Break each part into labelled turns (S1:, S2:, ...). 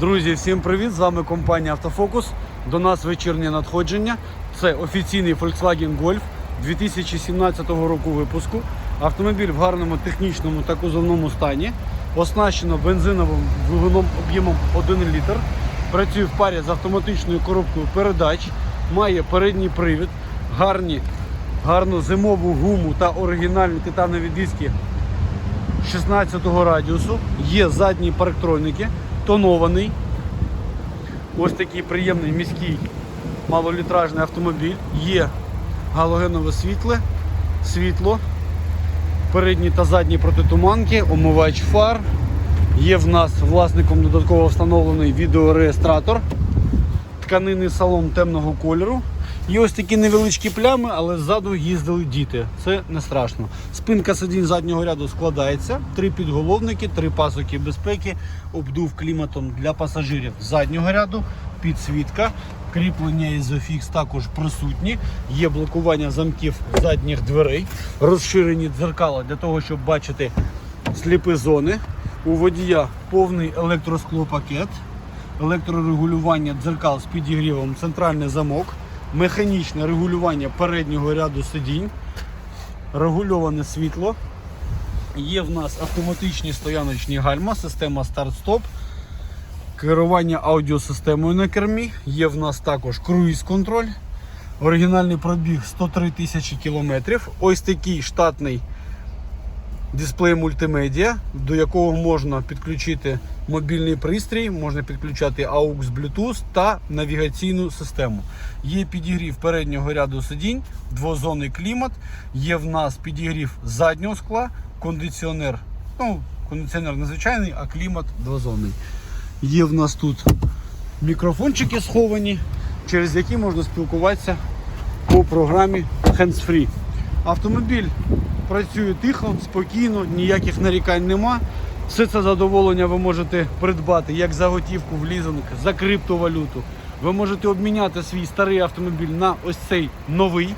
S1: Друзі, всім привіт! З вами компанія Автофокус. До нас вечірнє надходження. Це офіційний Volkswagen Golf 2017 року випуску. Автомобіль в гарному технічному та кузовному стані. Оснащено бензиновим двигуном об'ємом 1 літр. Працює в парі з автоматичною коробкою передач. Має передній привід, гарні, гарну зимову гуму та оригінальні титанові диски 16 радіусу. Є задні парктроніки, тонований. Ось такий приємний міський малолітражний автомобіль. Є галогенове світле, світло, передні та задні протитуманки, омивач фар. Є в нас власником додатково встановлений відеореєстратор, тканинний салон темного кольору. Є ось такі невеличкі плями, але ззаду їздили діти. Це не страшно. Спинка сидінь заднього ряду складається, три підголовники, три пасоки безпеки, обдув кліматом для пасажирів заднього ряду, підсвітка, кріплення ізофікс також присутні. Є блокування замків задніх дверей, розширені дзеркала для того, щоб бачити сліпі зони. У водія повний електросклопакет, електрорегулювання дзеркал з підігрівом, центральний замок, механічне регулювання переднього ряду сидінь, регульоване світло. Є в нас автоматичні стояночні гальма, система старт-стоп, керування аудіосистемою на кермі. Є в нас також круїз-контроль. Оригінальний пробіг 103 тисячі кілометрів. Ось такий штатний дисплей мультимедіа, до якого можна підключити мобільний пристрій, можна підключати AUX Bluetooth та навігаційну систему. Є підігрів переднього ряду сидінь, двозонний клімат, є в нас підігрів заднього скла, кондиціонер. Ну, кондиціонер незвичайний, а клімат двозонний. Є в нас тут мікрофончики сховані, через які можна спілкуватися по програмі Hands Free. Автомобіль працює тихо, спокійно, ніяких нарікань нема. Все це задоволення ви можете придбати як за готівку в лізинг, за криптовалюту. Ви можете обміняти свій старий автомобіль на ось цей новий.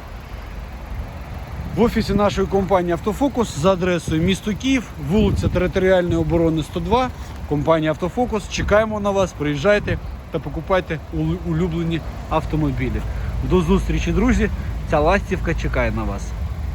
S1: В офісі нашої компанії Автофокус за адресою місто Київ, вулиця Територіальної оборони 102, компанія Автофокус. Чекаємо на вас, приїжджайте та покупайте улюблені автомобілі. До зустрічі, друзі! Ця ластівка чекає на вас.